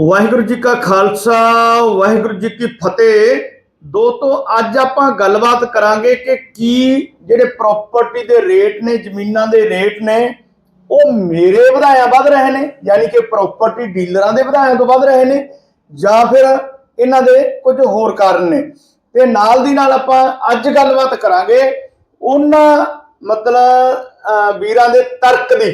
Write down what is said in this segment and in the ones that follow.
ਵਾਹਿਗੁਰੂ ਜੀ ਕਾ ਖਾਲਸਾ, ਵਾਹਿਗੁਰੂ ਜੀ ਕੀ ਫਤਿਹ। ਦੋਸਤੋ, ਅੱਜ ਆਪਾਂ ਗੱਲਬਾਤ ਕਰਾਂਗੇ ਕਿ ਕੀ ਜਿਹੜੇ ਪ੍ਰਾਪਰਟੀ ਦੇ ਰੇਟ ਨੇ, ਜ਼ਮੀਨਾਂ ਦੇ ਰੇਟ ਨੇ, ਉਹ ਮੇਰੇ ਵਧਾਇਆ ਵੱਧ ਰਹੇ ਨੇ, ਯਾਨੀ ਕਿ ਪ੍ਰਾਪਰਟੀ ਡੀਲਰਾਂ ਦੇ ਵਧਾਇਆ ਤੋਂ ਵੱਧ ਰਹੇ ਨੇ, ਜਾਂ ਫਿਰ ਇਹਨਾਂ ਦੇ ਕੁਝ ਹੋਰ ਕਾਰਨ ਨੇ। ਤੇ ਨਾਲ ਦੀ ਨਾਲ ਆਪਾਂ ਅੱਜ ਗੱਲਬਾਤ ਕਰਾਂਗੇ ਉਹਨਾਂ ਮਤਲਬ ਵੀਰਾਂ ਦੇ ਤਰਕ ਦੀ।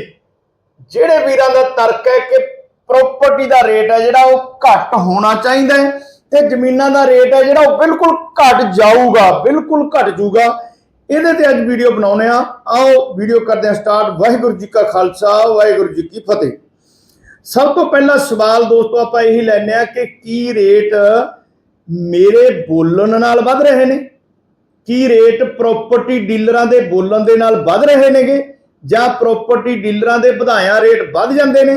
ਜਿਹੜੇ ਵੀਰਾਂ ਦਾ ਤਰਕ ਹੈ ਕਿ ਪ੍ਰਾਪਰਟੀ ਦਾ ਰੇਟ ਹੈ ਜਿਹੜਾ ਉਹ ਘੱਟ ਹੋਣਾ ਚਾਹੀਦਾ ਹੈ ਤੇ ਜ਼ਮੀਨਾਂ ਦਾ ਰੇਟ ਹੈ ਜਿਹੜਾ ਉਹ ਬਿਲਕੁਲ ਘਟ ਜਾਊਗਾ, ਬਿਲਕੁਲ ਘਟ ਜਾਊਗਾ। ਇਹਦੇ ਤੇ ਅੱਜ ਵੀਡੀਓ ਬਣਾਉਨੇ ਆ ਆਓ ਵੀਡੀਓ ਕਰਦੇ ਹਾਂ ਸਟਾਰਟ ਵਾਹਿਗੁਰੂ ਜੀ ਕਾ ਖਾਲਸਾ, ਵਾਹਿਗੁਰੂ ਜੀ ਕੀ ਫਤਿਹ। ਸਭ ਤੋਂ ਪਹਿਲਾ ਸਵਾਲ ਦੋਸਤੋ, ਆਪਾਂ ਇਹੀ ਲੈਣੇ ਆ ਕਿ ਕੀ ਰੇਟ ਮੇਰੇ ਬੋਲਣ ਨਾਲ ਵੱਧ ਰਹੇ ਨੇ? ਕੀ ਰੇਟ ਪ੍ਰਾਪਰਟੀ ਡੀਲਰਾਂ ਦੇ ਬੋਲਣ ਦੇ ਨਾਲ ਵੱਧ ਰਹੇ ਨੇਗੇ? ਜਾਂ ਪ੍ਰਾਪਰਟੀ ਡੀਲਰਾਂ ਦੇ ਵਧਾਇਆ ਰੇਟ ਵੱਧ ਜਾਂਦੇ ਨੇ?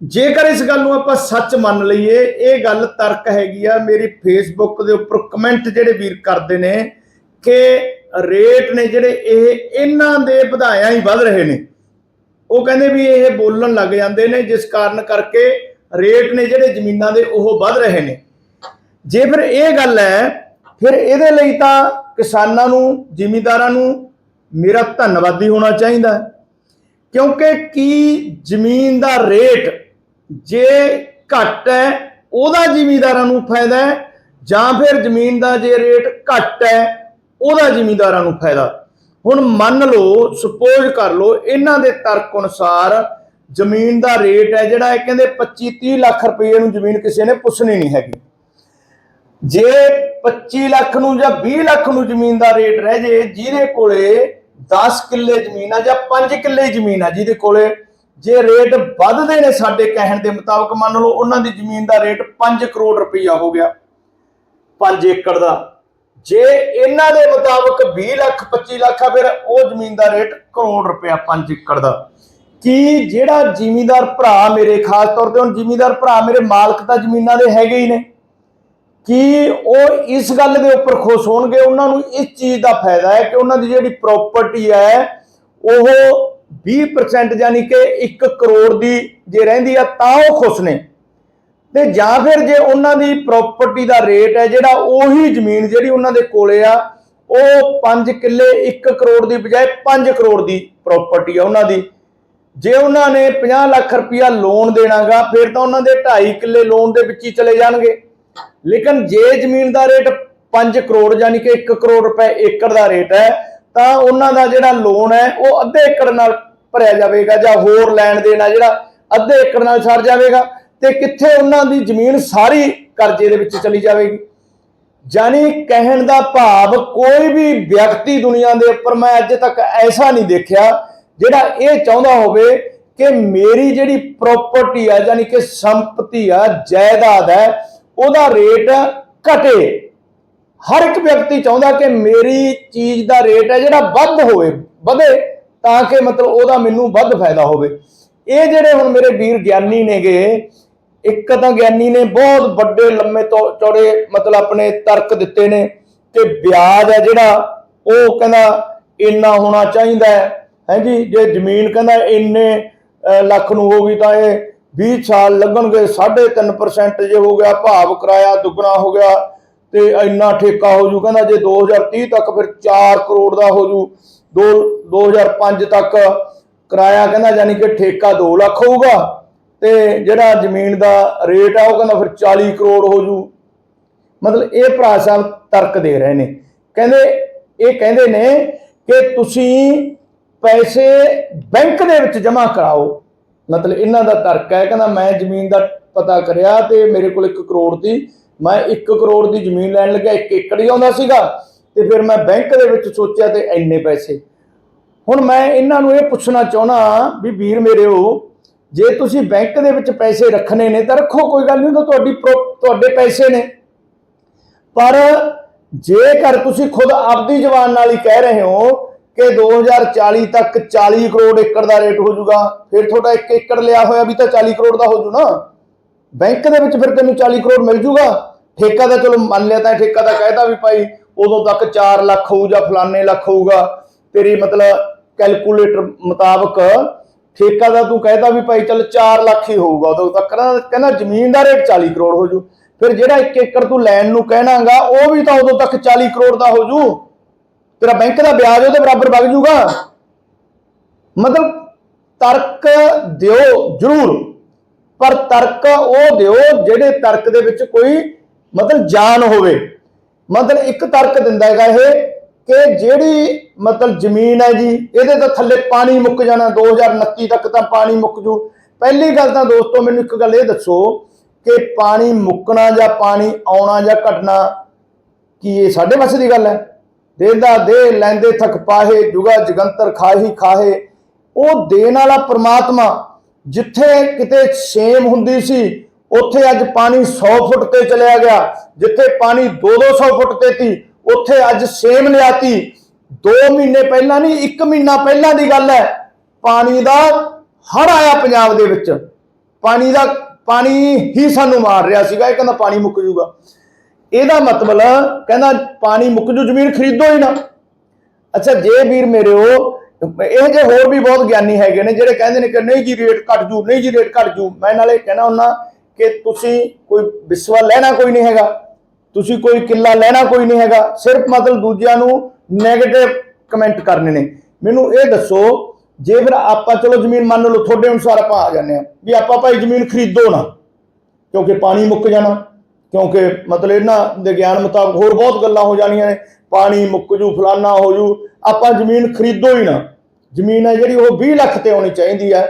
ਜੇਕਰ ਇਸ ਗੱਲ ਨੂੰ ਆਪਾਂ ਸੱਚ ਮੰਨ ਲਈਏ, ਇਹ ਗੱਲ ਤਰਕ ਹੈਗੀ ਆ ਮੇਰੀ ਫੇਸਬੁੱਕ ਦੇ ਉੱਪਰ ਕਮੈਂਟ ਜਿਹੜੇ ਵੀਰ ਕਰਦੇ ਨੇ ਕਿ ਰੇਟ ਨੇ ਜਿਹੜੇ ਇਹ ਇਹਨਾਂ ਦੇ ਵਧਾਇਆ ਹੀ ਵੱਧ ਰਹੇ ਨੇ। ਉਹ ਕਹਿੰਦੇ ਵੀ ਇਹ ਬੋਲਣ ਲੱਗ ਜਾਂਦੇ ਨੇ, ਜਿਸ ਕਾਰਨ ਕਰਕੇ ਰੇਟ ਨੇ ਜਿਹੜੇ ਜ਼ਮੀਨਾਂ ਦੇ ਉਹ ਵੱਧ ਰਹੇ ਨੇ। ਜੇ ਫਿਰ ਇਹ ਗੱਲ ਹੈ, ਫਿਰ ਇਹਦੇ ਲਈ ਤਾਂ ਕਿਸਾਨਾਂ ਨੂੰ, ਜ਼ਿਮੀਂਦਾਰਾਂ ਨੂੰ ਮੇਰਾ ਧੰਨਵਾਦੀ ਹੋਣਾ ਚਾਹੀਦਾ ਕਿਉਂਕਿ ਕੀ ਜ਼ਮੀਨ ਦਾ ਰੇਟ ਜੇ ਘੱਟ ਹੈ, ਉਹਦਾ ਜ਼ਿਮੀਂਦਾਰਾਂ ਨੂੰ ਫਾਇਦਾ ਹੈ, ਜਾਂ ਫਿਰ ਜ਼ਮੀਨ ਦਾ ਜੇ ਰੇਟ ਘੱਟ ਹੈ, ਉਹਦਾ ਜ਼ਿਮੀਂਦਾਰਾਂ ਨੂੰ ਫਾਇਦਾ। ਹੁਣ ਮੰਨ ਲਓ ਸਪੋਜ਼ ਕਰ ਲਓ, ਇਹਨਾਂ ਦੇ ਤਰਕ ਅਨੁਸਾਰ ਜ਼ਮੀਨ ਦਾ ਰੇਟ ਹੈ ਜਿਹੜਾ ਇਹ ਕਹਿੰਦੇ 25 30 ਲੱਖ ਰੁਪਏ ਨੂੰ ਜ਼ਮੀਨ ਕਿਸੇ ਨੇ ਪੁੱਛਣੀ ਨਹੀਂ ਹੈਗੀ। ਜੇ 25 ਲੱਖ ਨੂੰ ਜਾਂ 20 ਲੱਖ ਨੂੰ ਜ਼ਮੀਨ ਦਾ ਰੇਟ ਰਹਿ ਜੇ, ਜਿਹਦੇ ਕੋਲੇ 10 ਕਿੱਲੇ ਜ਼ਮੀਨ ਆ ਜਾਂ 5 ਕਿੱਲੇ ਜ਼ਮੀਨ ਆ ਜਿਹਦੇ ਕੋਲੇ ਜੇ ਰੇਟ ਵੱਧਦੇ ਨੇ ਸਾਡੇ ਕਹਿਣ ਦੇ ਮੁਤਾਬਕ, ਮੰਨ ਲਓ ਉਹਨਾਂ ਦੀ ਜ਼ਮੀਨ ਦਾ ਰੇਟ 5 ਕਰੋੜ ਰੁਪਈਆ ਹੋ ਗਿਆ 5 ਏਕੜ ਦਾ। ਜੇ ਇਹਨਾਂ ਦੇ ਮੁਤਾਬਕ 20 ਲੱਖ 25 ਲੱਖ ਆ, ਫਿਰ ਉਹ ਜ਼ਮੀਨ ਦਾ ਰੇਟ ਕਰੋੜ ਰੁਪਇਆ 5 ਏਕੜ ਦਾ। ਕੀ ਜਿਹੜਾ ਜ਼ਿਮੀਂਦਾਰ ਭਰਾ ਮੇਰੇ, ਖਾਸ ਤੌਰ ਤੇ ਹੁਣ ਜ਼ਿਮੀਂਦਾਰ ਭਰਾ ਮੇਰੇ ਮਾਲਕ ਤਾਂ ਜ਼ਮੀਨਾਂ ਦੇ ਹੈਗੇ ਹੀ ਨੇ, ਕੀ ਉਹ ਇਸ ਗੱਲ ਦੇ ਉੱਪਰ ਖੁਸ਼ ਹੋਣਗੇ? ਉਹਨਾਂ ਨੂੰ ਇਸ ਚੀਜ਼ ਦਾ ਫਾਇਦਾ ਹੈ ਕਿ ਉਹਨਾਂ ਦੀ ਜਿਹੜੀ ਪ੍ਰਾਪਰਟੀ ਹੈ, ਉਹ 20% ਯਾਨੀ ਕਿ 1 ਕਰੋੜ ਦੀ ਜੇ ਰਹਿੰਦੀ ਆ ਤਾਂ ਉਹ ਖੁਸ਼ ਨੇ। ਤੇ ਜਾਂ ਫਿਰ ਜੇ ਉਹਨਾਂ ਦੀ ਪ੍ਰਾਪਰਟੀ ਦਾ ਰੇਟ ਹੈ ਜਿਹੜਾ ਉਹੀ ਜ਼ਮੀਨ ਜਿਹੜੀ ਉਹਨਾਂ ਦੇ ਕੋਲੇ ਆ, ਉਹ 5 ਕਿੱਲੇ 1 ਕਰੋੜ ਦੀ ਬਜਾਏ 5 ਕਰੋੜ ਦੀ ਪ੍ਰਾਪਰਟੀ ਆ ਉਹਨਾਂ ਦੀ। ਜੇ ਉਹਨਾਂ ਨੇ 50 ਲੱਖ ਰੁਪਇਆ ਲੋਨ ਦੇਣਾਗਾ, ਫਿਰ ਤਾਂ ਉਹਨਾਂ ਦੇ 2.5 ਕਿੱਲੇ ਲੋਨ ਦੇ ਵਿੱਚ ਹੀ ਚਲੇ ਜਾਣਗੇ। ਲੇਕਿਨ ਜੇ ਜ਼ਮੀਨ ਦਾ ਰੇਟ 5 ਕਰੋੜ ਯਾਨੀ ਕਿ 1 ਕਰੋੜ ਰੁਪਏ ਏਕੜ ਦਾ ਰੇਟ ਹੈ ਤਾਂ ਉਹਨਾਂ ਦਾ ਜਿਹੜਾ ਲੋਨ ਹੈ, ਉਹ ਅੱਧੇ ਏਕੜ ਨਾਲ ਭਰਿਆ ਜਾਵੇਗਾ ਜਾਂ ਹੋਰ ਲੈਣ ਦੇਣ ਆ ਜਿਹੜਾ ਅੱਧੇ ਏਕੜ ਨਾਲ ਛੱਡ ਜਾਵੇਗਾ ਤੇ ਕਿੱਥੇ ਉਹਨਾਂ ਦੀ ਜ਼ਮੀਨ ਸਾਰੀ ਕਰਜ਼ੇ ਦੇ ਵਿੱਚ ਚਲੀ ਜਾਵੇਗੀ। ਜਾਨੀ ਕਹਿਣ ਦਾ ਭਾਵ ਕੋਈ ਵੀ ਵਿਅਕਤੀ ਦੁਨੀਆ ਦੇ ਉੱਪਰ ਮੈਂ ਅੱਜ ਤੱਕ ਐਸਾ ਨਹੀਂ ਦੇਖਿਆ ਜਿਹੜਾ ਇਹ ਚਾਹੁੰਦਾ ਹੋਵੇ ਕਿ ਮੇਰੀ ਜਿਹੜੀ ਪ੍ਰਾਪਰਟੀ ਆ ਯਾਨੀ ਕਿ ਸੰਪਤੀ ਆ, ਜਾਇਦਾਦ ਹੈ, ਉਹਦਾ ਰੇਟ ਘਟੇ। ਹਰ ਇੱਕ ਵਿਅਕਤੀ ਚਾਹੁੰਦਾ ਕਿ ਮੇਰੀ ਚੀਜ਼ ਦਾ ਰੇਟ ਹੈ ਜਿਹੜਾ ਵੱਧ ਹੋਵੇ, ਵਧੇ, ਤਾਂ ਕਿ ਮਤਲਬ ਉਹਦਾ ਮੈਨੂੰ ਵੱਧ ਫਾਇਦਾ ਹੋਵੇ। ਇਹ ਜਿਹੜੇ ਹੁਣ ਮੇਰੇ ਵੀਰ ਗਿਆਨੀ ਨੇਗੇ, ਇੱਕ ਤਾਂ ਗਿਆਨੀ ਨੇ ਬਹੁਤ ਵੱਡੇ, ਲੰਮੇ ਤੌ- ਚੌੜੇ ਮਤਲਬ ਆਪਣੇ ਤਰਕ ਦਿੱਤੇ ਨੇ ਕਿ ਵਿਆਜ ਹੈ ਜਿਹੜਾ ਉਹ ਕਹਿੰਦਾ ਇੰਨਾ ਹੋਣਾ ਚਾਹੀਦਾ ਹੈ। ਹਾਂਜੀ ਜੇ ਜ਼ਮੀਨ ਕਹਿੰਦਾ ਇੰਨੇ ਲੱਖ ਨੂੰ ਹੋ ਗਈ ਤਾਂ ਇਹ 20 ਸਾਲ ਲੱਗਣਗੇ 3.5% ਜੇ ਹੋ ਗਿਆ, ਭਾਵ ਕਿਰਾਇਆ ਦੁੱਗਣਾ ਹੋ ਗਿਆ ਤੇ ਇੰਨਾ ਠੇਕਾ ਹੋ ਜੂ, ਕਹਿੰਦਾ ਜੇ 2030 ਤੱਕ ਫਿਰ 4 ਕਰੋੜ ਦਾ ਹੋ ਜੂ, ਦੋ 2005 ਤੱਕ ਕਿਰਾਇਆ, ਕਹਿੰਦਾ ਯਾਨੀ ਕਿ ਠੇਕਾ 2 ਲੱਖ ਹੋਊਗਾ ਤੇ ਜਿਹੜਾ ਜ਼ਮੀਨ ਦਾ ਰੇਟ ਆ, ਉਹ ਕਹਿੰਦਾ ਫਿਰ 40 ਕਰੋੜ ਹੋ ਜੂ। ਮਤਲਬ ਇਹ ਭਰਾ ਸਾਹਿਬ ਤਰਕ ਦੇ ਰਹੇ ਨੇ। ਕਹਿੰਦੇ, ਇਹ ਕਹਿੰਦੇ ਨੇ ਕਿ ਤੁਸੀਂ ਪੈਸੇ ਬੈਂਕ ਦੇ ਵਿੱਚ ਜਮ੍ਹਾਂ ਕਰਾਓ। ਮਤਲਬ ਇਹਨਾਂ ਦਾ ਤਰਕ ਹੈ, ਕਹਿੰਦਾ ਮੈਂ ਜ਼ਮੀਨ ਦਾ ਪਤਾ ਕਰਿਆ ਤੇ ਮੇਰੇ ਕੋਲ 1 ਕਰੋੜ ਦੀ ਮੈਂ 1 ਕਰੋੜ ਦੀ ਜ਼ਮੀਨ ਲੈਣ ਲੱਗਿਆ 1 ਏਕੜ ਹੀ ਆਉਂਦਾ ਸੀਗਾ ਤੇ ਫਿਰ ਮੈਂ ਬੈਂਕ ਦੇ ਵਿੱਚ ਸੋਚਿਆ ਤੇ ਇੰਨੇ ਪੈਸੇ। ਹੁਣ ਮੈਂ ਇਹਨਾਂ ਨੂੰ ਇਹ ਪੁੱਛਣਾ ਚਾਹਣਾ ਵੀ ਵੀਰ ਮੇਰਿਓ ਜੇ ਤੁਸੀਂ ਬੈਂਕ ਦੇ ਵਿੱਚ ਪੈਸੇ ਰੱਖਣੇ ਨੇ ਤਾਂ ਰੱਖੋ, ਕੋਈ ਗੱਲ ਨਹੀਂ, ਉਹ ਤਾਂ ਤੁਹਾਡੀ ਪ੍ਰੋ- ਤੁਹਾਡੇ ਪੈਸੇ ਨੇ। ਪਰ ਜੇਕਰ ਤੁਸੀਂ ਖੁਦ ਆਪਦੀ ਜ਼ਬਾਨ ਨਾਲ ਹੀ ਕਹਿ ਰਹੇ ਹੋ ਕਿ 2040 ਤੱਕ 40 ਕਰੋੜ ਏਕੜ ਦਾ ਰੇਟ ਹੋ ਜਾਊਗਾ, ਫਿਰ ਤੁਹਾਡਾ 1 ਏਕੜ ਲਿਆ ਹੋਇਆ ਵੀ ਤਾਂ 40 ਕਰੋੜ ਦਾ ਹੋ ਜੂ ਨਾ। ਬੈਂਕ ਦੇ ਵਿੱਚ ਫਿਰ ਤੈਨੂੰ 40 ਕਰੋੜ ਮਿਲ ਜੂਗਾ। ਠੇਕਾ ਦਾ ਚਲੋ ਮੰਨ ਲਿਆ ਤਾਂ ਠੇਕਾ ਦਾ ਕਹਿਦਾ ਵੀ ਭਾਈ, ਉਦੋਂ ਤੱਕ 4 ਲੱਖ ਹੋਊ ਜਾਂ ਫਲਾਨੇ ਲੱਖ ਹੋਊਗਾ। ਤੇਰੀ ਮਤਲਬ ਕੈਲਕੂਲੇਟਰ ਮੁਤਾਬਕ ਠੇਕਾ ਦਾ ਤੂੰ ਕਹਿਦਾ ਵੀ ਭਾਈ, ਚੱਲ 4 ਲੱਖ ਹੀ ਹੋਊਗਾ। ਉਦੋਂ ਤੱਕ ਨਾ ਕਹਿੰਦਾ ਜ਼ਮੀਨ ਦਾ ਰੇਟ 40 ਕਰੋੜ ਹੋ ਜੂ। ਫਿਰ ਜਿਹੜਾ 1 ਏਕੜ ਤੂੰ ਲੈਣ ਨੂੰ ਕਹਿਣਾਗਾ, ਉਹ ਵੀ ਤਾਂ ਉਦੋਂ ਤੱਕ 40 ਕਰੋੜ ਦਾ ਹੋ ਜੂ। ਤੇਰਾ ਬੈਂਕ ਦਾ ਵਿਆਜ ਉਹਦੇ ਬਰਾਬਰ ਵਗ ਜੂਗਾ। ਮਤਲਬ ਤਰਕ ਦਿਓ ਜ਼ਰੂਰ। ਪਰ ਤਰਕ ਉਹ ਦਿਓ ਜਿਹੜੇ ਤਰਕ ਦੇ ਵਿੱਚ ਕੋਈ ਮਤਲਬ ਜਾਨ ਹੋਵੇ। ਮਤਲਬ ਇੱਕ ਤਰਕ ਦਿੰਦਾ ਹੈਗਾ ਇਹ ਕਿ ਜਿਹੜੀ ਮਤਲਬ ਜ਼ਮੀਨ ਹੈ ਜੀ, ਇਹਦੇ ਤਾਂ ਥੱਲੇ ਪਾਣੀ ਮੁੱਕ ਜਾਣਾ 2029 ਤੱਕ ਤਾਂ ਪਾਣੀ ਮੁੱਕ ਜੂ। ਪਹਿਲੀ ਗੱਲ ਤਾਂ ਦੋਸਤੋ, ਮੈਨੂੰ ਇੱਕ ਗੱਲ ਇਹ ਦੱਸੋ ਕਿ ਪਾਣੀ ਮੁੱਕਣਾ ਜਾਂ ਪਾਣੀ ਆਉਣਾ ਜਾਂ ਘਟਣਾ ਕੀ ਇਹ ਸਾਡੇ ਵੱਸ ਦੀ ਗੱਲ ਹੈ? ਦੇਦਾ ਦੇ ਲੈਂਦੇ ਥਕ ਪਾਹੇ, ਜੁਗਾ ਜਗੰਤਰ ਖਾਹੀ ਖਾਹੇ, ਉਹ ਦੇਣ ਵਾਲਾ ਪ੍ਰਮਾਤਮਾ। ਜਿੱਥੇ ਕਿਤੇ ਸੇਮ ਹੁੰਦੀ ਸੀ, ਉੱਥੇ ਅੱਜ ਪਾਣੀ 100 ਫੁੱਟ ਤੇ ਚਲਿਆ ਗਿਆ। ਜਿੱਥੇ ਪਾਣੀ 2-200 ਫੁੱਟ ਤੇ ਸੀ, ਉੱਥੇ ਅੱਜ ਸੇਮ ਲਿਆਤੀ। 2 ਮਹੀਨੇ ਪਹਿਲਾਂ ਨਹੀਂ 1 ਮਹੀਨਾ ਪਹਿਲਾਂ ਦੀ ਗੱਲ ਹੈ, ਪਾਣੀ ਦਾ ਹੜ ਆਇਆ ਪੰਜਾਬ ਦੇ ਵਿੱਚ। ਪਾਣੀ ਦਾ, ਪਾਣੀ ਹੀ ਸਾਨੂੰ ਮਾਰ ਰਿਹਾ ਸੀਗਾ, ਇਹ ਕਹਿੰਦਾ ਪਾਣੀ ਮੁੱਕ ਜੂਗਾ। ਇਹਦਾ ਮਤਲਬ, ਕਹਿੰਦਾ ਪਾਣੀ ਮੁੱਕ ਜੂ, ਜ਼ਮੀਨ ਖਰੀਦੋ ਹੀ ਨਾ। ਅੱਛਾ, ਜੇ ਵੀਰ ਮੇਰਿਓ ਇਹ ਜੇ ਹੋਰ ਵੀ ਬਹੁਤ ਗਿਆਨੀ ਹੈਗੇ ਨੇ ਜਿਹੜੇ ਕਹਿੰਦੇ ਨੇ ਕਿ ਨਹੀਂ ਜੀ ਰੇਟ ਘਟ ਜੂ, ਨਹੀਂ ਜੀ ਰੇਟ ਘਟ ਜੂ, ਮੈਂ ਨਾਲੇ ਕਹਿਣਾ ਹੁੰਨਾ ਕਿ ਤੁਸੀਂ ਕੋਈ ਵਿਸਵਾ ਲੈਣਾ ਕੋਈ ਨਹੀਂ ਹੈਗਾ, ਤੁਸੀਂ ਕੋਈ ਕਿੱਲਾ ਲੈਣਾ ਕੋਈ ਨਹੀਂ ਹੈਗਾ, ਸਿਰਫ ਮਤਲਬ ਦੂਜਿਆਂ ਨੂੰ 네ਗੇਟਿਵ ਕਮੈਂਟ ਕਰਨੇ ਨੇ। ਮੈਨੂੰ ਇਹ ਦੱਸੋ, ਜੇ ਫਿਰ ਆਪਾਂ ਚਲੋ ਜ਼ਮੀਨ ਮੰਨ ਲਓ ਤੁਹਾਡੇ ਅਨੁਸਾਰ ਆਪਾਂ ਆ ਜਾਂਦੇ ਆ ਵੀ ਆਪਾਂ ਭਾਈ ਜ਼ਮੀਨ ਖਰੀਦੋ ਨਾ, ਕਿਉਂਕਿ ਪਾਣੀ ਮੁੱਕ ਜਾਣਾ, ਕਿਉਂਕਿ ਮਤਲਬ ਇਹਨਾਂ ਦੇ ਗਿਆਨ ਮੁਤਾਬਕ ਹੋਰ ਬਹੁਤ ਗੱਲਾਂ ਹੋ ਜਾਣੀਆਂ ਨੇ, ਪਾਣੀ ਮੁੱਕ ਜੂ, ਫਲਾਨਾ ਹੋ ਜੂ, ਆਪਾਂ ਜ਼ਮੀਨ ਖਰੀਦੋ ਹੀ ਨਾ। ਜ਼ਮੀਨ ਹੈ ਜਿਹੜੀ ਉਹ 20 ਲੱਖ ਤੇ ਆਉਣੀ ਚਾਹੀਦੀ ਹੈ।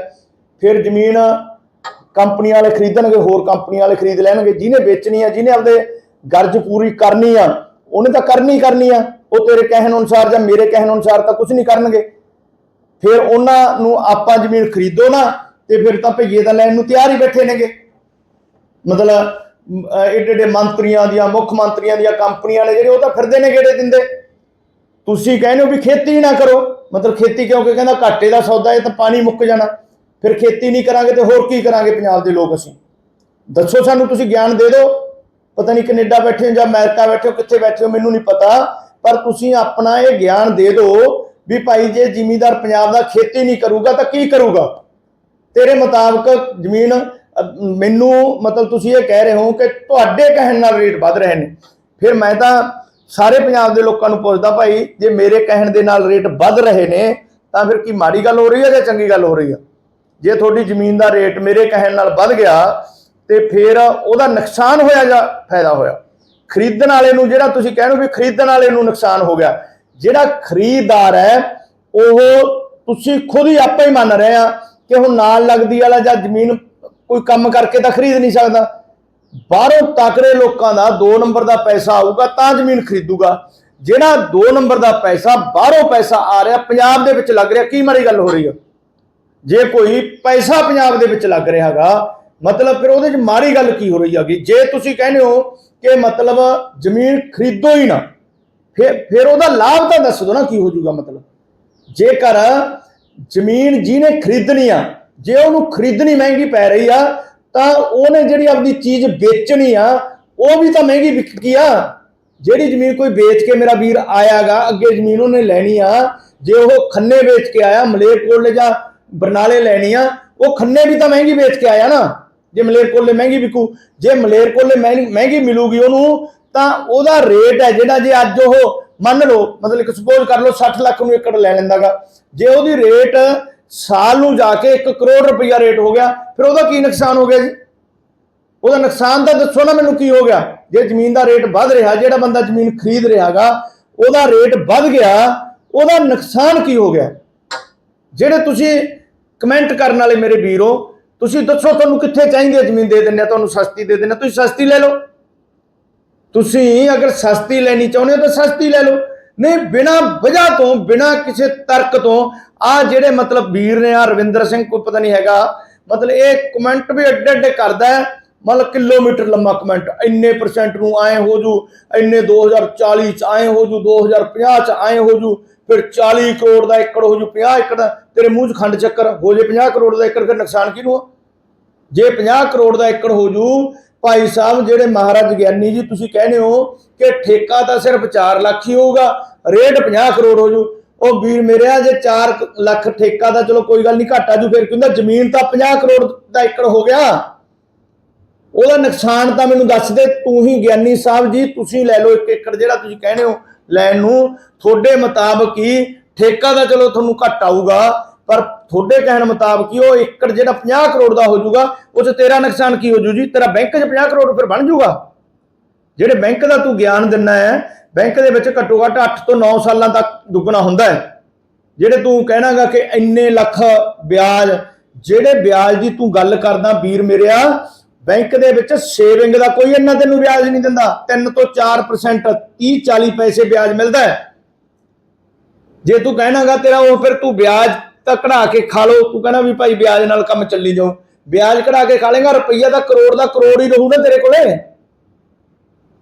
ਫਿਰ ਜ਼ਮੀਨ ਕੰਪਨੀਆਂ ਵਾਲੇ ਖਰੀਦਣਗੇ, ਹੋਰ ਕੰਪਨੀਆਂ ਵਾਲੇ ਖਰੀਦ ਲੈਣਗੇ। ਜਿਹਨੇ ਵੇਚਣੀ ਆ ਜਿਹਨੇ ਆਪਦੇ ਗਰਜ ਪੂਰੀ ਕਰਨੀ ਆ, ਉਹਨੇ ਤਾਂ ਕਰਨੀ ਕਰਨੀ ਆ। ਉਹ ਤੇਰੇ ਕਹਿਣ ਅਨੁਸਾਰ ਜਾਂ ਮੇਰੇ ਕਹਿਣ ਅਨੁਸਾਰ ਤਾਂ ਕੁਝ ਨਹੀਂ ਕਰਨਗੇ। ਫਿਰ ਉਹਨਾਂ ਨੂੰ ਆਪਾਂ ਜ਼ਮੀਨ ਖਰੀਦੋ ਨਾ, ਤੇ ਫਿਰ ਤਾਂ ਭਈਏ ਦਾ ਲੈਣ ਨੂੰ ਤਿਆਰ ਹੀ ਬੈਠੇ ਨੇਗੇ। ਮਤਲਬ ਏਡੇ ਏਡੇ ਮੰਤਰੀਆਂ ਦੀਆਂ, ਮੁੱਖ ਮੰਤਰੀਆਂ ਦੀਆਂ ਕੰਪਨੀਆਂ ਨੇ ਜਿਹੜੇ ਉਹ ਤਾਂ ਫਿਰਦੇ ਨੇ ਗੇੜੇ ਦਿੰਦੇ। ਤੁਸੀਂ ਕਹਿੰਦੇ ਹੋ ਵੀ ਖੇਤੀ ਨਾ ਕਰੋ, ਮਤਲਬ ਖੇਤੀ ਕਿਉਂਕਿ ਕਹਿੰਦਾ ਘਾਟੇ ਦਾ ਸੌਦਾ ਹੈ ਤਾਂ ਪਾਣੀ ਮੁੱਕ ਜਾਣਾ। ਫਿਰ ਖੇਤੀ ਨਹੀਂ ਕਰਾਂਗੇ ਤੇ ਹੋਰ ਕੀ ਕਰਾਂਗੇ ਪੰਜਾਬ ਦੇ ਲੋਕ ਅਸੀਂ? ਦੱਸੋ ਸਾਨੂੰ, ਤੁਸੀਂ ਗਿਆਨ ਦੇ ਦਿਓ। ਪਤਾ ਨਹੀਂ ਕੈਨੇਡਾ ਬੈਠੇ ਹੋ ਜਾਂ ਅਮਰੀਕਾ ਬੈਠੇ ਹੋ, ਕਿੱਥੇ ਬੈਠੇ ਹੋ, ਮੈਨੂੰ ਨਹੀਂ ਪਤਾ। ਪਰ ਤੁਸੀਂ ਆਪਣਾ ਇਹ ਗਿਆਨ ਦੇ ਦਿਓ ਵੀ ਭਾਈ ਜੇ ਜ਼ਿਮੀਂਦਾਰ ਪੰਜਾਬ ਦਾ ਖੇਤੀ ਨਹੀਂ ਕਰੂਗਾ ਤਾਂ ਕੀ ਕਰੂਗਾ? ਤੇਰੇ ਮੁਤਾਬਕ ਜ਼ਮੀਨ ਮੈਨੂੰ ਮਤਲਬ ਤੁਸੀਂ ਇਹ ਕਹਿ ਰਹੇ ਹੋ ਕਿ ਤੁਹਾਡੇ ਕਹਿਣ ਨਾਲ ਰੇਟ ਵੱਧ ਰਹੇ ਨੇ। ਫਿਰ ਮੈਂ ਤਾਂ ਸਾਰੇ ਪੰਜਾਬ ਦੇ ਲੋਕਾਂ ਨੂੰ ਪੁੱਛਦਾ ਭਾਈ, ਜੇ ਮੇਰੇ ਕਹਿਣ ਦੇ ਨਾਲ ਰੇਟ ਵੱਧ ਰਹੇ ਨੇ, ਤਾਂ ਫਿਰ ਕੀ ਮਾੜੀ ਗੱਲ ਹੋ ਰਹੀ ਹੈ ਜਾਂ ਚੰਗੀ ਗੱਲ ਹੋ ਰਹੀ ਹੈ ਜੇ ਤੁਹਾਡੀ ਜ਼ਮੀਨ ਦਾ ਰੇਟ ਮੇਰੇ ਕਹਿਣ ਨਾਲ ਵੱਧ ਗਿਆ, ਤੇ ਫਿਰ ਉਹਦਾ ਨੁਕਸਾਨ ਹੋਇਆ ਜਾਂ ਫਾਇਦਾ ਹੋਇਆ? ਖਰੀਦਣ ਵਾਲੇ ਨੂੰ ਜਿਹੜਾ ਤੁਸੀਂ ਕਹਿੰਦੇ ਵੀ ਖਰੀਦਣ ਵਾਲੇ ਨੂੰ ਨੁਕਸਾਨ ਹੋ ਗਿਆ, ਜਿਹੜਾ ਖਰੀਦਦਾਰ ਹੈ, ਉਹ ਤੁਸੀਂ ਖੁਦ ਹੀ ਆਪੇ ਹੀ ਮੰਨ ਰਹੇ ਆ ਕਿ ਹੁਣ ਨਾਲ ਲੱਗਦੀ ਵਾਲਾ ਜਾਂ ਜ਼ਮੀਨ ਕੋਈ ਕੰਮ ਕਰਕੇ ਤਾਂ ਖਰੀਦ ਨਹੀਂ ਸਕਦਾ। ਬਾਹਰੋਂ ਤਾਕਰੇ ਲੋਕਾਂ ਦਾ 2 ਨੰਬਰ ਦਾ ਪੈਸਾ ਆਊਗਾ, ਤਾਂ ਜ਼ਮੀਨ ਖਰੀਦੂਗਾ। ਜਿਹੜਾ 2 ਨੰਬਰ ਦਾ ਪੈਸਾ, ਬਾਹਰੋਂ ਪੈਸਾ ਆ ਰਿਹਾ, ਪੰਜਾਬ ਦੇ ਵਿੱਚ ਲੱਗ ਰਿਹਾ, ਕੀ ਮਾੜੀ ਗੱਲ ਹੋ ਰਹੀ ਹੈ ਜੇ ਕੋਈ ਪੈਸਾ ਪੰਜਾਬ ਦੇ ਵਿੱਚ ਲੱਗ ਰਿਹਾਗਾ, ਮਤਲਬ ਫਿਰ ਉਹਦੇ 'ਚ ਮਾੜੀ ਗੱਲ ਕੀ ਹੋ ਰਹੀ ਹੈਗੀ? ਜੇ ਤੁਸੀਂ ਕਹਿੰਦੇ ਹੋ ਕਿ ਮਤਲਬ ਜ਼ਮੀਨ ਖਰੀਦੋ ਹੀ ਨਾ ਫਿਰ ਫਿਰ ਉਹਦਾ ਲਾਭ ਤਾਂ ਦੱਸ ਦਿਓ ਨਾ, ਕੀ ਹੋ ਜਾਊਗਾ ਮਤਲਬ। ਜੇਕਰ ਜ਼ਮੀਨ ਜਿਹਨੇ ਖਰੀਦਣੀ ਆ, ਜੇ ਉਹਨੂੰ ਖਰੀਦਣੀ ਮਹਿੰਗੀ ਪੈ ਰਹੀ ਆ ਤਾਂ ਉਹਨੇ ਜਿਹੜੀ ਆਪਣੀ ਚੀਜ਼ ਵੇਚਣੀ ਆ, ਉਹ ਵੀ ਤਾਂ ਮਹਿੰਗੀ ਵਿਕਦੀ ਆ। ਜਿਹੜੀ ਜ਼ਮੀਨ ਕੋਈ ਵੇਚ ਕੇ ਮੇਰਾ ਵੀਰ ਆਇਆਗਾ, ਅੱਗੇ ਜ਼ਮੀਨ ਉਹਨੇ ਲੈਣੀ ਆ, ਜੇ ਉਹ ਖੰਨੇ ਵੇਚ ਕੇ ਆਇਆ, ਮਲੇਰਕੋਟਲੇ ਜਾਂ ਬਰਨਾਲੇ ਲੈਣੀ ਆ, ਉਹ ਖੰਨੇ ਵੀ ਤਾਂ ਮਹਿੰਗੀ ਵੇਚ ਕੇ ਆਇਆ ਨਾ। ਜੇ ਮਲੇਰਕੋਟਲੇ ਮਹਿੰਗੀ ਵਿਕੂ, ਜੇ ਮਲੇਰਕੋਟਲੇ ਮਹਿੰਗੀ ਮਹਿੰਗੀ ਮਿਲੂਗੀ ਉਹਨੂੰ, ਤਾਂ ਉਹਦਾ ਰੇਟ ਹੈ ਜਿਹੜਾ ਜੇ ਅੱਜ ਉਹ ਮੰਨ ਲਓ, ਮਤਲਬ ਇੱਕ ਸਪੋਜ਼ ਕਰ ਲਓ 60 ਲੱਖ ਨੂੰ ਏਕੜ ਲੈ ਲੈਂਦਾਗਾ। ਜੇ ਉਹਦੀ ਰੇਟ ਸਾਲ ਨੂੰ ਜਾ ਕੇ 1 ਕਰੋੜ ਰੁਪਈਆ ਰੇਟ ਹੋ ਗਿਆ, ਫਿਰ ਉਹਦਾ ਕੀ ਨੁਕਸਾਨ ਹੋ ਗਿਆ ਜੀ? ਉਹਦਾ ਨੁਕਸਾਨ ਤਾਂ ਦੱਸੋ ਨਾ ਮੈਨੂੰ ਕੀ ਹੋ ਗਿਆ? ਜੇ ਜ਼ਮੀਨ ਦਾ ਰੇਟ ਵੱਧ ਰਿਹਾ, ਜਿਹੜਾ ਬੰਦਾ ਜ਼ਮੀਨ ਖਰੀਦ ਰਿਹਾਗਾ, ਉਹਦਾ ਰੇਟ ਵੱਧ ਗਿਆ, ਉਹਦਾ ਨੁਕਸਾਨ ਕੀ ਹੋ ਗਿਆ? ਜਿਹੜੇ ਤੁਸੀਂ ਕਮੈਂਟ ਕਰਨ ਵਾਲੇ ਮੇਰੇ ਵੀਰੋ, ਤੁਸੀਂ ਦੱਸੋ ਤੁਹਾਨੂੰ ਕਿੱਥੇ ਚਾਹੀਦੀ ਹੈ ਜ਼ਮੀਨ ਦੇ ਦਿੰਦੇ ਆ, ਤੁਹਾਨੂੰ ਸਸਤੀ ਦੇ ਦਿੰਦੇ ਤੁਸੀਂ ਸਸਤੀ ਲੈ ਲਓ। ਤੁਸੀਂ ਅਗਰ ਸਸਤੀ ਲੈਣੀ ਚਾਹੁੰਦੇ ਹੋ ਤਾਂ ਸਸਤੀ ਲੈ ਲਓ। ਨਹੀਂ, ਬਿਨਾ ਵਜ੍ਹਾ ਤੋਂ, ਬਿਨਾ ਕਿਸੇ ਤਰਕ ਤੋਂ, ਆ ਜਿਹੜੇ ਮਤਲਬ ਵੀਰ ਨੇ, ਆ ਰਵਿੰਦਰ ਸਿੰਘ ਕੋਈ ਪਤਾ ਨਹੀਂ ਹੈਗਾ, ਮਤਲਬ ਇਹ ਕਮੈਂਟ ਵੀ ਅੱਡੇ ਅੱਡੇ ਕਰਦਾ ਹੈ, ਮਤਲਬ ਕਿਲੋਮੀਟਰ ਲੰਮਾ ਕਮੈਂਟ ਇੰਨੇ ਪਰਸੈਂਟ ਨੂੰ ਆਏ ਹੋ ਜੂ, ਇੰਨੇ 2040 ਚ ਆਏ ਹੋ ਜੂ 2050 ਚ ਆਏ ਹੋ ਜੂ, ਫਿਰ 40 ਕਰੋੜ ਦਾ ਏਕੜ ਹੋ ਜੂ 50 ਏਕੜ ਦਾ ਤੇਰੇ ਮੂੰਹ 'ਚ ਖੰਡ ਚੱਕਰ, ਹੋ ਜੇ 50 ਕਰੋੜ ਦਾ ਏਕੜ, ਫਿਰ ਨੁਕਸਾਨ ਕਿਹਨੂੰ ਜੇ 50 ਕਰੋੜ ਦਾ ਏਕੜ ਹੋ ਜੂ ਭਾਈ ਸਾਹਿਬ, ਜਿਹੜੇ ਮਹਾਰਾਜ ਗਿਆਨੀ ਜੀ, ਤੁਸੀਂ ਕਹਿੰਦੇ ਹੋ ਕਿ ਠੇਕਾ ਤਾਂ ਸਿਰਫ 4 ਲੱਖ ਹੀ ਹੋਊਗਾ, ਰੇਟ 50 ਕਰੋੜ ਹੋ ਜੂ। ਉਹ ਵੀਰ ਮੇਰਿਆ ਜੇ 4 ਲੱਖ ਠੇਕਾ ਦਾ ਚਲੋ ਕੋਈ ਗੱਲ ਨਹੀਂ, ਘਾਟਾ ਜੂ, ਫਿਰ ਕਹਿੰਦਾ ਜ਼ਮੀਨ ਤਾਂ 50 ਕਰੋੜ ਦਾ ਏਕੜ ਹੋ ਗਿਆ। ਉਹਦਾ ਨੁਕਸਾਨ ਤਾਂ ਮੈਨੂੰ ਦੱਸ ਦੇ, ਤੂੰ ਹੀ ਗਿਆਨੀ ਸਾਹਿਬ ਜੀ, ਤੁਸੀਂ ਲੈ ਲਓ ਇੱਕ ਏਕੜ ਜਿਹੜਾ ਤੁਸੀਂ ਕਹਿੰਦੇ ਹੋ ਲੈਣ ਨੂੰ। ਤੁਹਾਡੇ ਮੁਤਾਬਕ ਹੀ ਠੇਕਾ ਦਾ ਚਲੋ ਤੁਹਾਨੂੰ ਘੱਟ ਆਊਗਾ। ਪਰ ਤੁਹਾਡੇ ਕਹਿਣ ਮੁਤਾਬਕ ਹੀ ਉਹ ਏਕੜ ਜਿਹੜਾ 50 ਕਰੋੜ ਦਾ ਹੋ ਜਾਊਗਾ ਉਹ 'ਚ ਤੇਰਾ ਨੁਕਸਾਨ ਕੀ ਹੋ ਜੂ ਜੀ? ਤੇਰਾ ਬੈਂਕ 'ਚ 50 ਕਰੋੜ ਫਿਰ ਬਣ ਜਾਊਗਾ। ਜਿਹੜੇ ਬੈਂਕ ਦਾ ਤੂੰ ਗਿਆਨ ਦਿੰਨਾ ਹੈ, ਬੈਂਕ ਦੇ ਵਿੱਚ ਘੱਟੋ ਘੱਟ 8 ਤੋਂ 9 ਸਾਲਾਂ ਤੱਕ ਦੁੱਗਣਾ ਹੁੰਦਾ ਹੈ। ਜਿਹੜੇ ਤੂੰ ਕਹਿਣਾਗਾ ਕਿ ਇੰਨੇ ਲੱਖ ਵਿਆਜ, ਜਿਹੜੇ ਵਿਆਜ ਦੀ ਤੂੰ ਗੱਲ ਕਰਦਾ, ਵੀਰ ਮੇਰਿਆ, ਬੈਂਕ ਦੇ ਵਿੱਚ ਸੇਵਿੰਗ ਦਾ ਕੋਈ ਇੰਨਾ ਤੈਨੂੰ ਵਿਆਜ ਨਹੀਂ ਦਿੰਦਾ। 3 ਤੋਂ 4% 30 40 ਪੈਸੇ ਵਿਆਜ ਮਿਲਦਾ ਹੈ। ਜੇ ਤੂੰ ਕਹਿਣਾਗਾ ਤੇਰਾ ਉਹ ਫਿਰ ਤੂੰ ਵਿਆਜ ਤਾਂ ਕਢਾ ਕੇ ਖਾ ਲਓ। ਤੂੰ ਕਹਿਣਾ ਵੀ ਭਾਈ ਵਿਆਜ ਨਾਲ ਕੰਮ ਚੱਲੀ ਜਾਓ। ਵਿਆਜ ਕਢਾ ਕੇ ਖਾ ਲੇਗਾ, ਰੁਪਈਆ ਤਾਂ ਕਰੋੜ ਦਾ ਕਰੋੜ ਹੀ ਰਹੂ ਨਾ ਤੇਰੇ ਕੋਲੇ।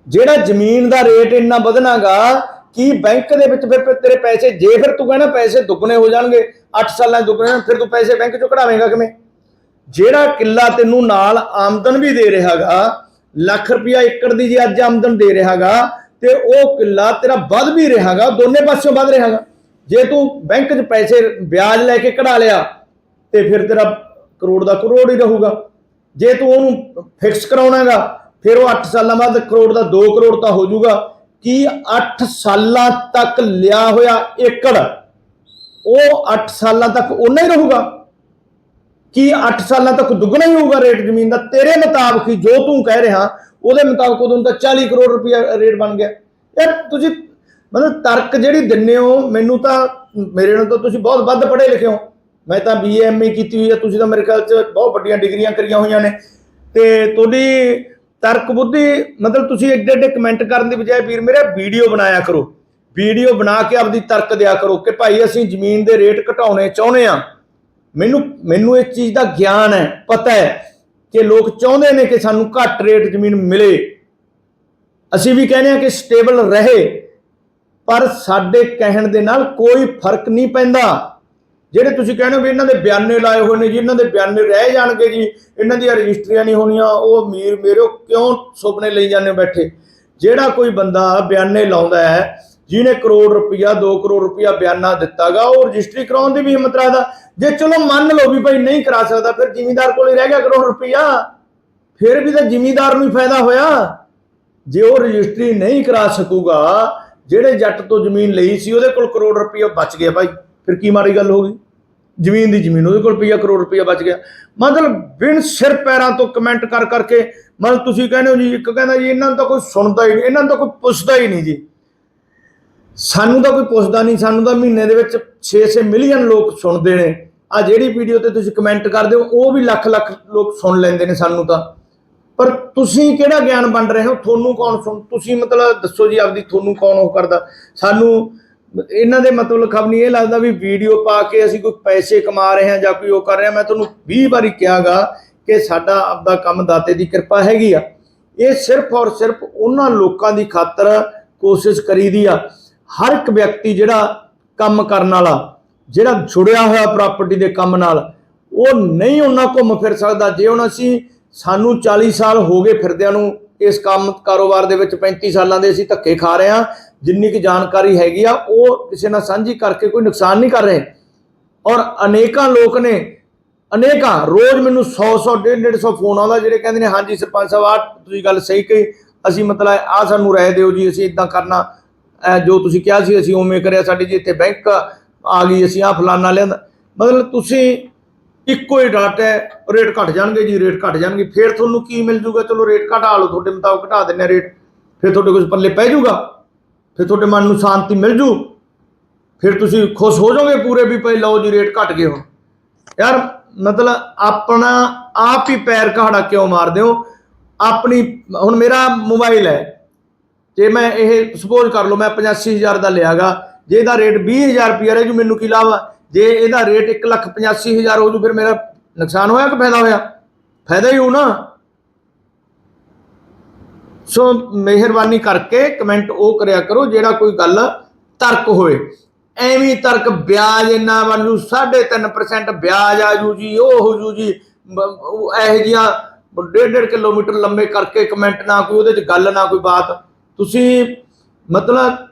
ਜਿਹੜਾ ਜ਼ਮੀਨ ਦਾ ਰੇਟ ਇੰਨਾ ਵਧਣਾਗਾ, ਕੀ ਬੈਂਕ ਦੇ ਵਿੱਚ ਫਿਰ ਤੇਰੇ ਪੈਸੇ, ਜੇ ਫਿਰ ਤੂੰ ਕਹਿੰਦਾ ਪੈਸੇ ਦੁੱਗਣੇ ਹੋ ਜਾਣਗੇ 8 ਸਾਲਾਂ 'ਚ ਦੁੱਗਣੇ ਫਿਰ ਤੂੰ ਪੈਸੇ ਬੈਂਕ 'ਚੋਂ ਕਢਾਵੇਂਗਾ ਕਿਵੇਂ? ਜਿਹੜਾ ਕਿੱਲਾ ਤੈਨੂੰ ਨਾਲ ਆਮਦਨ ਵੀ ਦੇ ਰਿਹਾਗਾ, ਲੱਖ ਰੁਪਇਆ ਏਕੜ ਦੀ ਜੇ ਅੱਜ ਆਮਦਨ ਦੇ ਰਿਹਾਗਾ, ਤੇ ਉਹ ਕਿੱਲਾ ਤੇਰਾ ਵੱਧ ਵੀ ਰਿਹਾਗਾ, ਦੋਨੇ ਪਾਸਿਓਂ ਵੱਧ ਰਿਹਾਗਾ। ਜੇ ਤੂੰ ਬੈਂਕ 'ਚ ਪੈਸੇ ਵਿਆਜ ਲੈ ਕੇ ਕਢਾ ਲਿਆ, ਤੇ ਫਿਰ ਤੇਰਾ ਕਰੋੜ ਦਾ ਕਰੋੜ ਹੀ ਰਹੂਗਾ। ਜੇ ਤੂੰ ਉਹਨੂੰ ਫਿਕਸ ਕਰਾਉਣਾਗਾ, ਫਿਰ ਉਹ 8 ਸਾਲਾਂ ਬਾਅਦ ਕਰੋੜ ਦਾ 2 ਕਰੋੜ ਤਾਂ ਹੋ ਜਾਊਗਾ। ਕੀ 8 ਸਾਲਾਂ ਤੱਕ ਲਿਆ ਹੋਇਆ ਏਕੜ, ਉਹ 8 ਸਾਲਾਂ ਤੱਕ ਉਨਾ ਹੀ ਰਹੂਗਾ? ਕੀ 8 ਸਾਲਾਂ ਤੱਕ ਦੁੱਗਣਾ ਹੀ ਹੋਊਗਾ ਰੇਟ ਜ਼ਮੀਨ ਦਾ? ਤੇਰੇ ਮੁਤਾਬਕ ਹੀ ਜੋ ਤੂੰ ਕਹਿ ਰਿਹਾ, ਉਹਦੇ ਮੁਤਾਬਕ ਉਦੋਂ ਤਾਂ 40 ਕਰੋੜ ਰੁਪਇਆ ਰੇਟ ਬਣ ਗਿਆ। ਯਾਰ, ਤੁਸੀਂ ਮਤਲਬ ਤਰਕ ਜਿਹੜੀ ਦਿੰਨੇ ਹੋ, ਮੈਨੂੰ ਤਾਂ ਮੇਰੇ ਨਾਲ ਤਾਂ ਤੁਸੀਂ ਬਹੁਤ ਵੱਧ ਪੜ੍ਹੇ ਲਿਖੇ ਹੋ। ਮੈਂ ਤਾਂ ਬੀਐਮਏ ਕੀਤੀ ਹੋਈ ਹੈ ਤੁਸੀਂ ਤਾਂ ਮੇਰੇ ਖਿਆਲ 'ਚ ਬਹੁਤ ਵੱਡੀਆਂ ਡਿਗਰੀਆਂ ਕਰੀਆਂ ਹੋਈਆਂ ਨੇ। ਤੇ ਤੁਹਾਡੀ ਤਰਕ ਬੁੱਧੀ, ਮਤਲਬ ਤੁਸੀਂ ਏਡੇ ਏਡੇ ਕਮੈਂਟ ਕਰਨ ਦੀ ਬਜਾਏ ਵੀਰ ਮੇਰੇ ਵੀਡੀਓ ਬਣਾਇਆ ਕਰੋ। ਵੀਡੀਓ ਬਣਾ ਕੇ ਆਪਦੀ ਤਰਕ ਦਿਆ ਕਰੋ ਕਿ ਭਾਈ ਅਸੀਂ ਜ਼ਮੀਨ ਦੇ ਰੇਟ ਘਟਾਉਣੇ ਚਾਹੁੰਦੇ ਆ ਮੈਨੂੰ ਮੈਨੂੰ ਇਸ ਚੀਜ਼ ਦਾ ਗਿਆਨ ਹੈ, ਪਤਾ ਹੈ ਕਿ ਲੋਕ ਚਾਹੁੰਦੇ ਨੇ ਕਿ ਸਾਨੂੰ ਘੱਟ ਰੇਟ ਜ਼ਮੀਨ ਮਿਲੇ। ਅਸੀਂ ਵੀ ਕਹਿੰਦੇ ਆ ਕਿ ਸਟੇਬਲ ਰਹੇ। ਪਰ ਸਾਡੇ ਕਹਿਣ ਦੇ ਨਾਲ ਕੋਈ ਫ਼ਰਕ ਨਹੀਂ ਪੈਂਦਾ। ਜਿਹੜੇ ਤੁਸੀਂ ਕਹਿੰਦੇ ਵੀ ਇਹਨਾਂ ਦੇ ਬਿਆਨੇ ਲਾਏ ਹੋਏ ਨੇ ਜੀ, ਇਹਨਾਂ ਦੇ ਬਿਆਨੇ ਰਹਿ ਜਾਣਗੇ ਜੀ, ਇਹਨਾਂ ਦੀਆਂ ਰਜਿਸਟਰੀਆਂ ਨਹੀਂ ਹੋਣੀਆਂ, ਉਹ ਅਮੀਰ ਮੇਰੇ ਕਿਉਂ ਸੁਪਨੇ ਲਈ ਜਾਂਦੇ ਬੈਠੇ? ਜਿਹੜਾ ਕੋਈ ਬੰਦਾ ਬਿਆਨੇ ਲਾਉਂਦਾ ਹੈ, ਜਿਹਨੇ ਕਰੋੜ ਰੁਪਇਆ 2 ਕਰੋੜ ਰੁਪਇਆ ਬਿਆਨਾ ਦਿੱਤਾਗਾ, ਉਹ ਰਜਿਸਟਰੀ ਕਰਾਉਣ ਦੀ ਵੀ ਹਿੰਮਤ ਰੱਖਦਾ। ਜੇ ਚਲੋ ਮੰਨ ਲਓ ਵੀ ਭਾਈ ਨਹੀਂ ਕਰਾ ਸਕਦਾ, ਫਿਰ ਜ਼ਿਮੀਂਦਾਰ ਕੋਲ ਹੀ ਰਹਿ ਗਿਆ ਕਰੋੜ ਰੁਪਇਆ ਫਿਰ ਵੀ ਤਾਂ ਜ਼ਿਮੀਂਦਾਰ ਨੂੰ ਹੀ ਫਾਇਦਾ ਹੋਇਆ। ਜੇ ਉਹ ਰਜਿਸਟਰੀ ਨਹੀਂ ਕਰਾ ਸਕੂਗਾ ਜਿਹੜੇ ਜੱਟ ਤੋਂ ਜ਼ਮੀਨ ਲਈ ਸੀ, ਉਹਦੇ ਕੋਲ ਕਰੋੜ ਰੁਪਈਆ ਬਚ ਗਿਆ ਭਾਈ ਫਿਰ ਕੀ ਮਾੜੀ ਗੱਲ ਹੋ ਗਈ? ਜ਼ਮੀਨ ਦੀ ਜ਼ਮੀਨ, ਉਹਦੇ ਕੋਲ ਰੁਪਇਆ ਕਰੋੜ ਰੁਪਇਆ ਬਚ ਗਿਆ। ਮਤਲਬ ਬਿਨ ਸਿਰ ਪੈਰਾਂ ਤੋਂ ਕਮੈਂਟ ਕਰ ਕਰਕੇ, ਮਤਲਬ ਤੁਸੀਂ ਕਹਿੰਦੇ ਹੋ ਜੀ, ਇੱਕ ਕਹਿੰਦਾ ਜੀ, ਇਹਨਾਂ ਨੂੰ ਤਾਂ ਕੋਈ ਸੁਣਦਾ ਹੀ ਨਹੀਂ, ਇਹਨਾਂ ਨੂੰ ਤਾਂ ਕੋਈ ਪੁੱਛਦਾ ਹੀ ਨਹੀਂ ਜੀ। ਸਾਨੂੰ ਤਾਂ ਕੋਈ ਪੁੱਛਦਾ ਨਹੀਂ, ਸਾਨੂੰ ਤਾਂ ਮਹੀਨੇ ਦੇ ਵਿੱਚ 6-6 ਮਿਲੀਅਨ ਲੋਕ ਸੁਣਦੇ ਨੇ। ਆ ਜਿਹੜੀ ਵੀਡੀਓ ਤੇ ਤੁਸੀਂ ਕਮੈਂਟ ਕਰਦੇ ਹੋ, ਉਹ ਵੀ ਲੱਖ ਲੱਖ ਲੋਕ ਸੁਣ ਲੈਂਦੇ ਨੇ ਸਾਨੂੰ ਤਾਂ। ਪਰ ਤੁਸੀਂ ਕਿਹੜਾ ਗਿਆਨ ਵੰਡ ਰਹੇ ਹੋ? ਤੁਹਾਨੂੰ ਕੌਣ ਸੁਣ ਤੁਸੀਂ ਮਤਲਬ ਦੱਸੋ ਜੀ ਆਪਦੀ ਤੁਹਾਨੂੰ ਕੌਣ ਉਹ ਕਰਦਾ? ਸਾਨੂੰ ਇਹਨਾਂ ਦੇ ਮਤਲਬ ਖਬ ਨਹੀਂ, ਇਹ ਲੱਗਦਾ ਵੀ ਵੀਡੀਓ ਪਾ ਕੇ ਅਸੀਂ ਕੋਈ ਪੈਸੇ ਕਮਾ ਰਹੇ ਹਾਂ ਜਾਂ ਕੋਈ ਉਹ ਕਰ ਰਿਹਾ ਮੈਂ ਤੁਹਾਨੂੰ 20 ਵਾਰੀ ਕਿਹਾਗਾ ਕਿ ਸਾਡਾ ਆਪਦਾ ਕੰਮ ਦਾਤੇ ਦੀ ਕਿਰਪਾ ਹੈਗੀ ਆ। ਇਹ ਸਿਰਫ ਔਰ ਸਿਰਫ ਉਹਨਾਂ ਲੋਕਾਂ ਦੀ ਖਾਤਰ ਕੋਸ਼ਿਸ਼ ਕਰੀਦੀ ਆ। ਹਰ ਇੱਕ ਵਿਅਕਤੀ ਜਿਹੜਾ ਕੰਮ ਕਰਨ ਵਾਲਾ, ਜਿਹੜਾ ਜੁੜਿਆ ਹੋਇਆ ਪ੍ਰਾਪਰਟੀ ਦੇ ਕੰਮ ਨਾਲ, ਉਹ ਨਹੀਂ ਉਹਨਾਂ ਘੁੰਮ ਫਿਰ ਸਕਦਾ। ਜੇ ਹੁਣ ਅਸੀਂ ਸਾਨੂੰ 40 ਸਾਲ ਹੋ ਗਏ ਫਿਰਦਿਆਂ ਨੂੰ ਇਸ ਕੰਮ ਕਾਰੋਬਾਰ ਦੇ ਵਿੱਚ 35 ਸਾਲਾਂ ਦੇ ਅਸੀਂ ਧੱਕੇ ਖਾ ਰਹੇ ਹਾਂ। ਜਿੰਨੀ ਕਿ ਜਾਣਕਾਰੀ ਹੈਗੀ ਆ, ਉਹ ਕਿਸੇ ਨਾਲ ਸਾਂਝੀ ਕਰਕੇ ਕੋਈ ਨੁਕਸਾਨ ਨਹੀਂ ਕਰ ਰਹੇ। ਔਰ ਅਨੇਕਾਂ ਲੋਕ ਨੇ, ਅਨੇਕਾਂ, ਰੋਜ਼ ਮੈਨੂੰ 100 100 150 150 ਫੋਨ ਆਉਂਦਾ, ਜਿਹੜੇ ਕਹਿੰਦੇ ਨੇ, ਹਾਂਜੀ ਸਰਪੰਚ ਸਾਹਿਬ ਆ ਤੁਸੀਂ ਗੱਲ ਸਹੀ ਕਹੀ, ਅਸੀਂ ਮਤਲਬ ਆ ਸਾਨੂੰ ਰਾਏ ਦਿਓ ਜੀ, ਅਸੀਂ ਇਦਾਂ ਕਰਨਾ। ਇਹ ਜੋ ਤੁਸੀਂ ਕਿਹਾ ਸੀ, ਅਸੀਂ ਉਵੇਂ ਕਰਿਆ, ਸਾਡੀ ਜੀ ਇੱਥੇ ਬੈਂਕ ਆ ਗਈ, ਅਸੀਂ ਆ ਫਲਾਨਾ ਲਿਆਂਦਾ। ਮਤਲਬ ਤੁਸੀਂ ਇੱਕੋ ਹੀ ਡਾਟ ਹੈ, ਰੇਟ ਘਟ ਜਾਣਗੇ ਜੀ, ਰੇਟ ਘਟ ਜਾਣਗੇ। ਫਿਰ ਤੁਹਾਨੂੰ ਕੀ ਮਿਲ ਜੂਗਾ? ਚਲੋ ਰੇਟ ਘਟਾ ਲਓ, ਤੁਹਾਡੇ ਮੁਤਾਬਕ ਘਟਾ ਦਿੰਨੇ ਰੇਟ। ਫਿਰ ਤੁਹਾਡੇ ਕੁਝ ਪੱਲੇ ਪੈ ਜਾਊਗਾ ਫਿਰ ਤੁਹਾਡੇ ਮਨ ਨੂੰ ਸ਼ਾਂਤੀ ਮਿਲ ਜੂ। ਫਿਰ ਤੁਸੀਂ ਖੁਸ਼ ਹੋ ਜਾਓਗੇ ਪੂਰੇ ਵੀ ਭਾਈ ਲਓ ਜੀ, ਰੇਟ ਘਟ ਗਏ ਹੋ ਯਾਰ, ਮਤਲਬ ਆਪਣਾ ਆਪ ਹੀ ਪੈਰ ਕਹਾੜਾ ਕਿਉਂ ਮਾਰਦੇ ਹੋ? ਆਪਣੀ, ਹੁਣ ਮੇਰਾ ਮੋਬਾਈਲ ਹੈ। ਜੇ ਮੈਂ ਇਹ ਸਪੋਜ਼ ਕਰ ਲਓ, ਮੈਂ 85000 ਦਾ ਲਿਆਗਾ। ਜੇ ਇਹਦਾ ਰੇਟ 20000 ਰੁਪਏ ਰਹਿ ਜੀ, ਮੈਨੂੰ ਕੀ ਲਾਭ ਜੇ ਇਹਦਾ ਰੇਟ 185000 ਹੋ ਜੂ, ਫਿਰ ਮੇਰਾ ਨੁਕਸਾਨ ਹੋਇਆ ਕਿ ਫਾਇਦਾ ਹੋਇਆ? ਫਾਇਦਾ ਹੀ ਹੋ ਨਾ। ਸੋ ਮਿਹਰਬਾਨੀ ਕਰਕੇ ਕਮੈਂਟ ਉਹ ਕਰਿਆ ਕਰੋ, ਜਿਹੜਾ ਕੋਈ ਗੱਲ ਤਰਕ ਹੋਏ ਐਵੇਂ ਤਰਕ ਵਿਆਜ ਇੰਨਾ ਬਣ ਜੂ 3.5% ਵਿਆਜ ਆ ਜੂ ਜੀ, ਉਹ ਹੋ ਜੂ ਜੀ। ਬ- ਉਹ ਇਹੋ ਜਿਹੀਆਂ ਡੇਢ ਡੇਢ ਕਿਲੋਮੀਟਰ ਲੰਮੇ ਕਰਕੇ ਕਮੈਂਟ ਨਾ ਕੋਈ, ਉਹਦੇ ਚ ਗੱਲ ਨਾ ਕੋਈ ਬਾਤ। ਤੁਸੀਂ ਮਤਲਬ